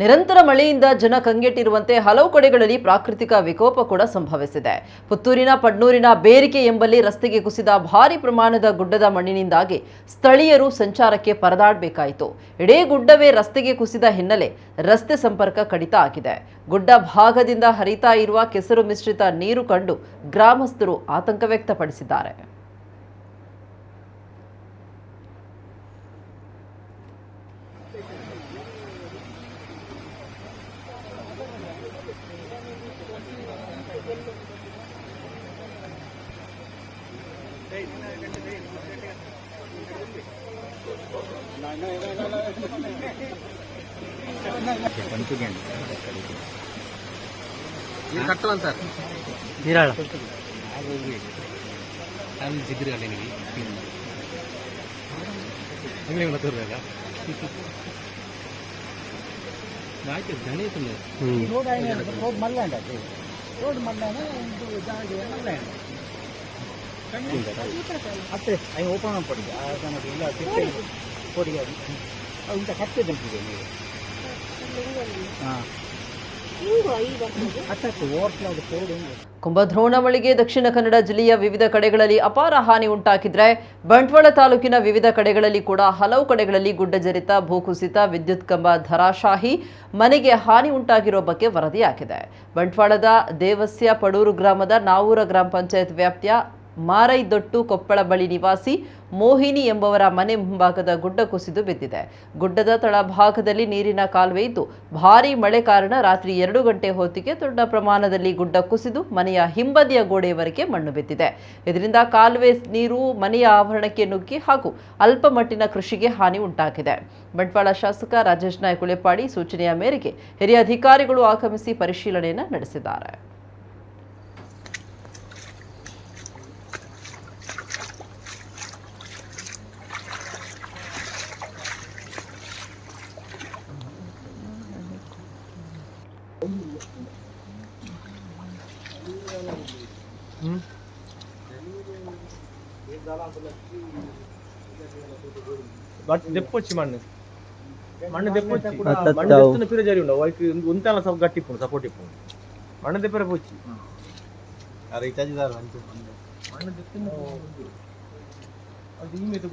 ನಿರಂತರ ಮಳೆಯಿಂದ ಜನ ಕಂಗೆಟ್ಟಿರುವಂತೆ ಹಲವು ಕಡೆಗಳಲ್ಲಿ ಪ್ರಾಕೃತಿಕ ವಿಕೋಪ ಕೂಡ ಸಂಭವಿಸಿದೆ. ಪುತ್ತೂರಿನ ಪಡ್ನೂರಿನ ಬೇರಿಕೆ ಎಂಬಲ್ಲಿ ರಸ್ತೆಗೆ ಕುಸಿದ ಭಾರಿ ಪ್ರಮಾಣದ ಗುಡ್ಡದ ಮಣ್ಣಿನಿಂದಾಗಿ ಸ್ಥಳೀಯರು ಸಂಚಾರಕ್ಕೆ ಪರದಾಡಬೇಕಾಯಿತು. ಇಡೀ ಗುಡ್ಡವೇ ರಸ್ತೆಗೆ ಕುಸಿದ ಹಿನ್ನೆಲೆ ರಸ್ತೆ ಸಂಪರ್ಕ ಕಡಿತ ಆಗಿದೆ. ಗುಡ್ಡ ಭಾಗದಿಂದ ಹರಿತಾ ಇರುವ ಕೆಸರು ಮಿಶ್ರಿತ ನೀರು ಕಂಡು ಗ್ರಾಮಸ್ಥರು ಆತಂಕ ವ್ಯಕ್ತಪಡಿಸಿದ್ದಾರೆ. ఇది కట్టమని సార్ ನೀರಾಳ ಅಲ್ಲಿ ಜಿಗ್ರಿ ಅಲ್ಲಿ ನಿಮಗೆ ಹಂಗೆ ಗೊತ್ತಿರಲಿಲ್ಲ ಆಯ್ತು ದಣಿ ಇತ್ತು రోడ్ ఆయన రోడ్ మళ్ళీ అండి ಅಷ್ಟೇ ಅవి ಓಪನ್ ನನಗೆ ಇಲ್ಲ ಪೊಡಿಗೆ ಅದು. ಅದು ಇಂಥ ನೀವು. ಹಾಂ. ಅದು ದಕ್ಷಿಣ ಕನ್ನಡ ಜಿಲ್ಲೆಯ ವಿವಿಧ ಕಡೆಗಳಲ್ಲಿ ಅಪಾರ ಹಾನಿ ಉಂಟಾಗಿದ್ರೆ ಬಂಟ್ವಾಳ ತಾಲೂಕಿನ ವಿವಿಧ ಕಡೆಗಳಲ್ಲಿ ಕೂಡ ಹಲವು ಕಡೆಗಳಲ್ಲಿ ಗುಡ್ಡ ಜರಿತ ಭೂಕುಸಿತ ವಿದ್ಯುತ್ ಕಂಬ ಧರಾಶಾಹಿ ಮನೆಗೆ ಹಾನಿ ಉಂಟಾಗಿರೋ ಬಗ್ಗೆ ವರದಿಯಾಗಿದೆ. ಬಂಟ್ವಾಳದ ದೇವಸ್ಯ ಪಡೂರು ಗ್ರಾಮದ ನಾವೂರ ಗ್ರಾಮ ಪಂಚಾಯತ್ ವ್ಯಾಪ್ತಿಯ ಮಾರೈದೊಟ್ಟು ಕೊಪ್ಪಳ ಬಳಿ ನಿವಾಸಿ ಮೋಹಿನಿ ಎಂಬವರ ಮನೆ ಮುಂಭಾಗದ ಗುಡ್ಡ ಕುಸಿದು ಬಿದ್ದಿದೆ. ಗುಡ್ಡದ ತಳಭಾಗದಲ್ಲಿ ನೀರಿನ ಕಾಲುವೆ ಇದ್ದು ಭಾರೀ ಮಳೆ ಕಾರಣ ರಾತ್ರಿ ಎರಡು ಗಂಟೆ ಹೊತ್ತಿಗೆ ದೊಡ್ಡ ಪ್ರಮಾಣದಲ್ಲಿ ಗುಡ್ಡ ಕುಸಿದು ಮನೆಯ ಹಿಂಬದಿಯ ಗೋಡೆಯವರೆಗೆ ಮಣ್ಣು ಬಿದ್ದಿದೆ. ಇದರಿಂದ ಕಾಲುವೆ ನೀರು, ಮನೆಯ ಆವರಣಕ್ಕೆ ನುಗ್ಗಿ ಹಾಗೂ ಅಲ್ಪ ಮಟ್ಟಿನ ಕೃಷಿಗೆ ಹಾನಿ ಉಂಟಾಗಿದೆ. ಬಂಟ್ವಾಳ ಶಾಸಕ ರಾಜೇಶ್ ನಾಯ್ಕ ಉಳೆಪಾಡಿ ಸೂಚನೆಯ ಮೇರೆಗೆ ಹಿರಿಯ ಅಧಿಕಾರಿಗಳು ಆಗಮಿಸಿ ಪರಿಶೀಲನೆಯನ್ನು ನಡೆಸಿದ್ದಾರೆ. దెప్పొచ్చి మన్ను మన్ను దెప్పొచ్చి మన్ను తెస్తున్న పీర జరి ఉండవు వాడికి ఉంతాల సబ్ గట్టి ఇప్పుడు సపోర్ట్ ఇప్పుడు మన్ను దెప్పర పోచ్చి రీఛార్జ్ దారు మన్ను తెస్తున్న అది ఈ మీద